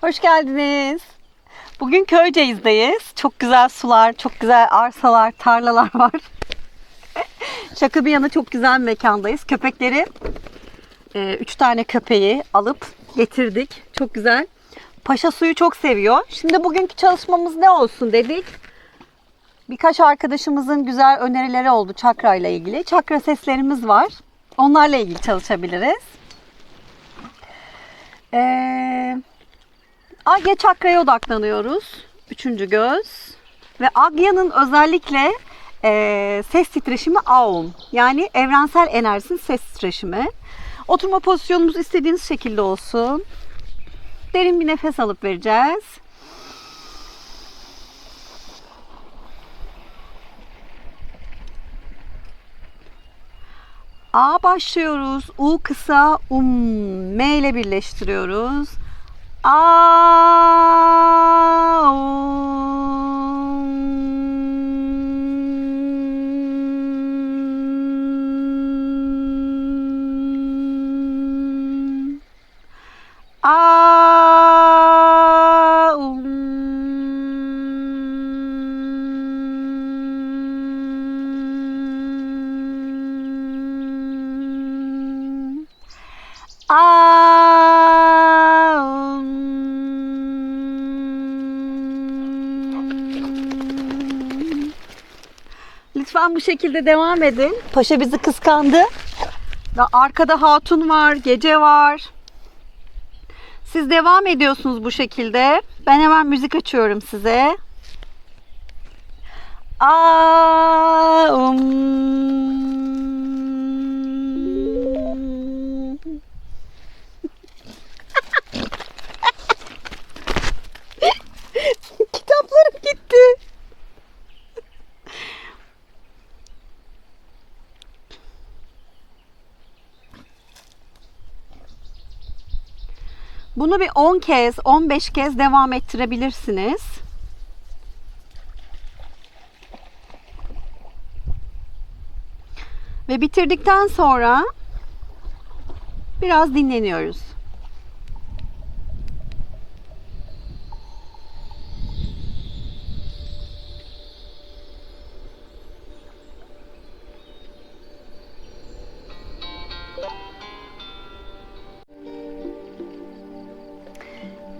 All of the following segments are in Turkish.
Hoş geldiniz. Bugün Köyceğiz'deyiz. Çok güzel sular, çok güzel arsalar, tarlalar var. Şaka bir yana çok güzel bir mekandayız. Köpekleri, e, üç tane köpeği alıp getirdik. Çok güzel. Paşa suyu çok seviyor. Şimdi bugünkü çalışmamız ne olsun dedik. Birkaç arkadaşımızın güzel önerileri oldu çakra ile ilgili. Çakra seslerimiz var. Onlarla ilgili çalışabiliriz. Ee, Agya çakraya odaklanıyoruz. Üçüncü göz. Ve Agya'nın özellikle e, ses titreşimi Aum. Yani evrensel enerjinin ses titreşimi. Oturma pozisyonumuz istediğiniz şekilde olsun. Derin bir nefes alıp vereceğiz. A başlıyoruz. U kısa, um, M ile birleştiriyoruz. A, um. A, um. Aum. Lütfen bu şekilde devam edin. Paşa bizi kıskandı. Ve arkada hatun var, gece var. Siz devam ediyorsunuz bu şekilde. Ben hemen müzik açıyorum size. Aum. Bunu bir 10 kez, 15 kez devam ettirebilirsiniz. Ve bitirdikten sonra biraz dinleniyoruz.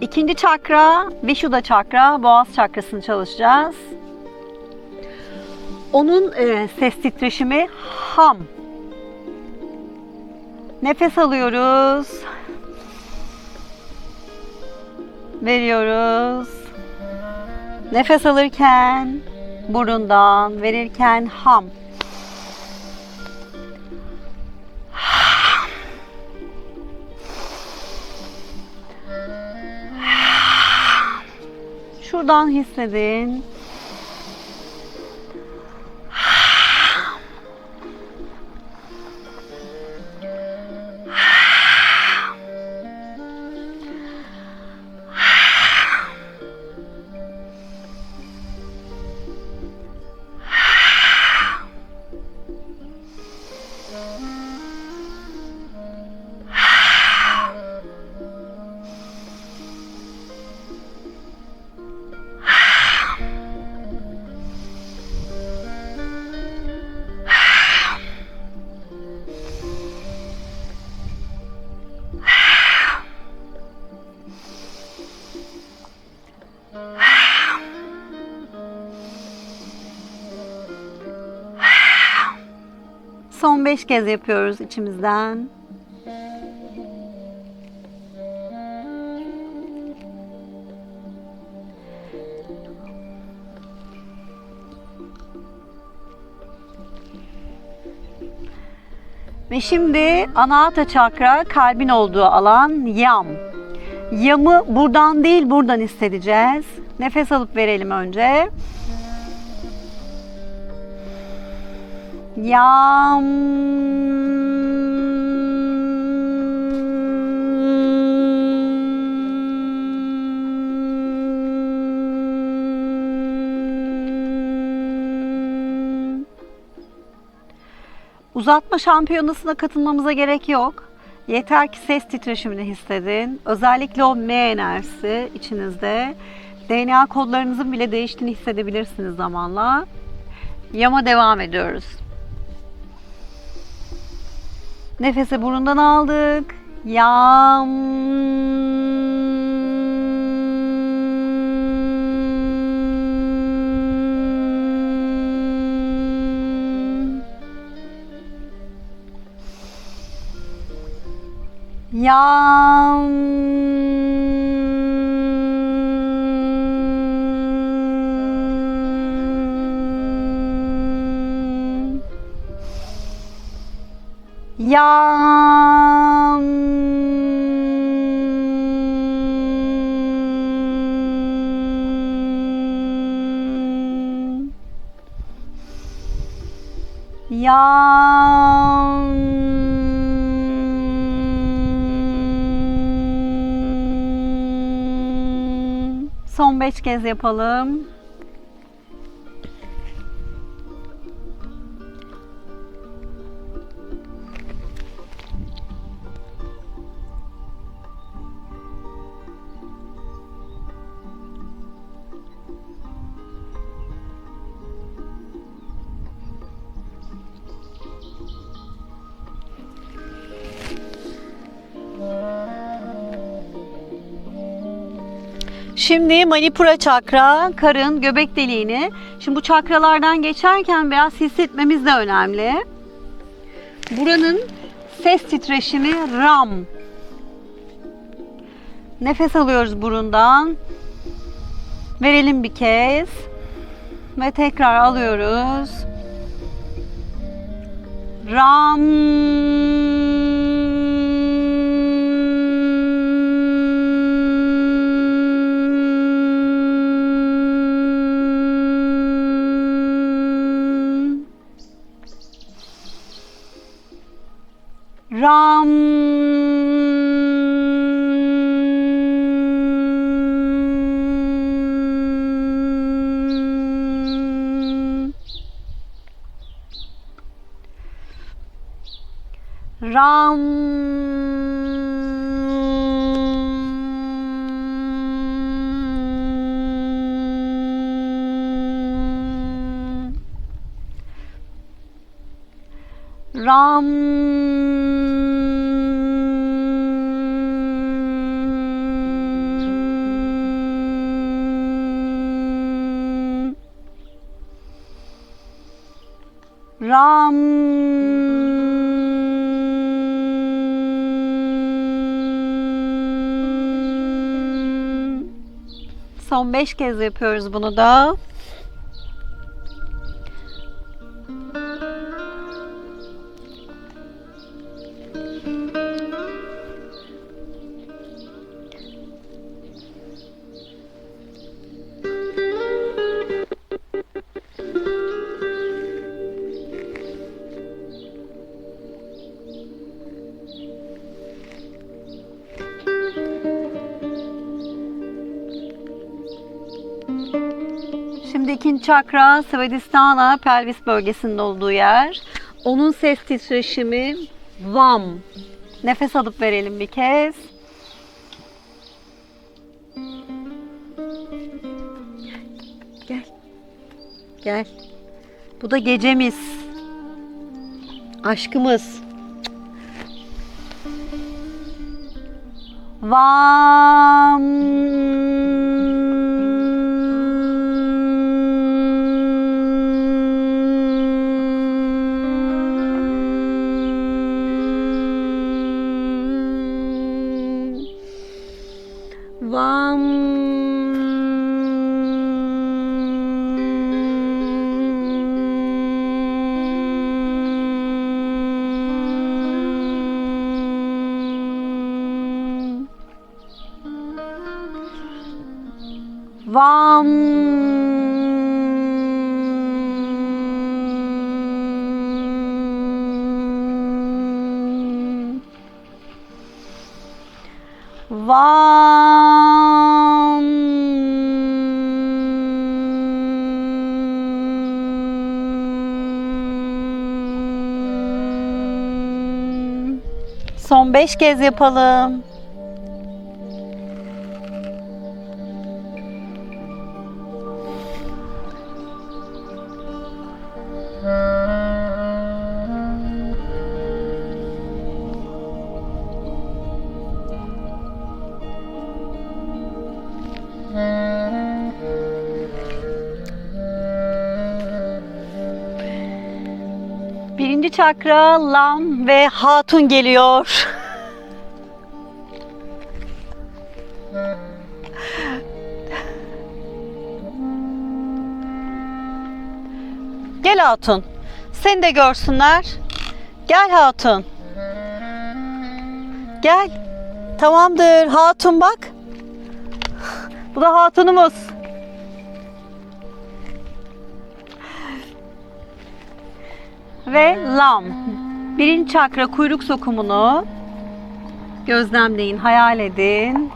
İkinci çakra, Vishuddha çakra, boğaz çakrasını çalışacağız. Onun e, ses titreşimi ham. Nefes alıyoruz. Veriyoruz. Nefes alırken burundan, verirken ham. Şuradan hissedin. Son beş kez yapıyoruz içimizden. Ve şimdi anahata çakra kalbin olduğu alan yam. Yamı buradan değil buradan hissedeceğiz. Nefes alıp verelim önce. Yam. Uzatma şampiyonasına katılmamıza gerek yok. Yeter ki ses titreşimini hissedin. Özellikle o M enerjisi içinizde. DNA kodlarınızın bile değiştiğini hissedebilirsiniz zamanla. Yama devam ediyoruz. Nefesi burundan aldık. Yam. Yam. Yam. Son beş kez yapalım. Şimdi Manipura çakra, karın göbek deliğini. Şimdi bu çakralardan geçerken biraz hissetmemiz de önemli. Buranın ses titreşimi ram. Nefes alıyoruz burundan. Verelim bir kez. Ve tekrar alıyoruz. Ram. Ram. Ram. Ram. Ram. 15 kez yapıyoruz bunu da. Şimdi çakra Svadhisthana pelvis bölgesinde olduğu yer. Onun ses titreşimi Vam. Nefes alıp verelim bir kez. Gel. Gel. Bu da gecemiz. Aşkımız. Vam. Vam. Vam. Son beş kez yapalım. Birinci çakra Lam ve Hatun geliyor. Gel Hatun. Seni de görsünler. Gel Hatun. Gel. Tamamdır. Hatun bak. Bu da hatunumuz. Ve lam. Birinci çakra kuyruk sokumunu gözlemleyin, hayal edin.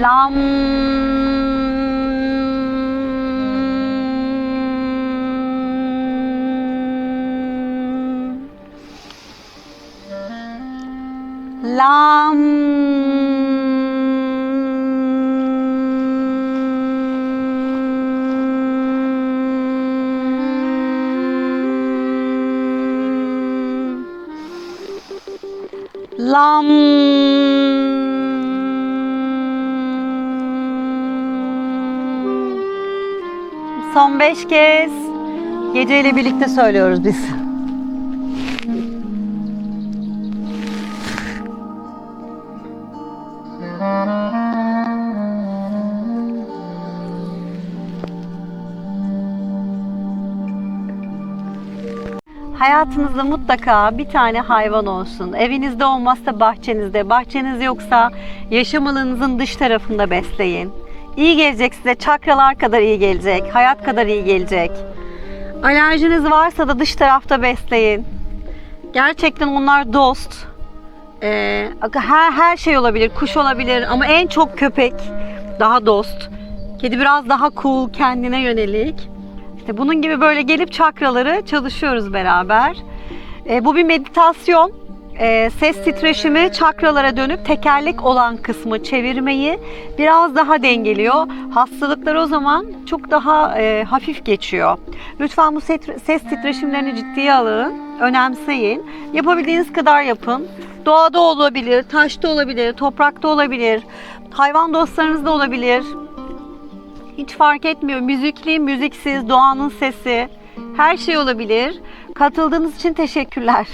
Lam. Lam. Lam. Son beş kez geceyle birlikte söylüyoruz biz. Hayatınızda mutlaka bir tane hayvan olsun. Evinizde olmazsa bahçenizde, bahçeniz yoksa yaşam alanınızın dış tarafında besleyin. İyi gelecek size, çakralar kadar iyi gelecek, hayat kadar iyi gelecek. Alerjiniz varsa da dış tarafta besleyin. Gerçekten onlar dost. Ee, her, her şey olabilir, kuş olabilir ama en çok köpek daha dost. Kedi biraz daha cool, kendine yönelik. İşte bunun gibi böyle gelip çakraları çalışıyoruz beraber. E, bu bir meditasyon. E, ses titreşimi çakralara dönüp tekerlek olan kısmı çevirmeyi biraz daha dengeliyor. Hastalıklar o zaman çok daha e, hafif geçiyor. Lütfen bu ses titreşimlerini ciddiye alın, önemseyin. Yapabildiğiniz kadar yapın. Doğada olabilir, taşta olabilir, toprakta olabilir, hayvan dostlarınızda olabilir. Hiç fark etmiyor. Müzikli, müziksiz, doğanın sesi. Her şey olabilir. Katıldığınız için teşekkürler.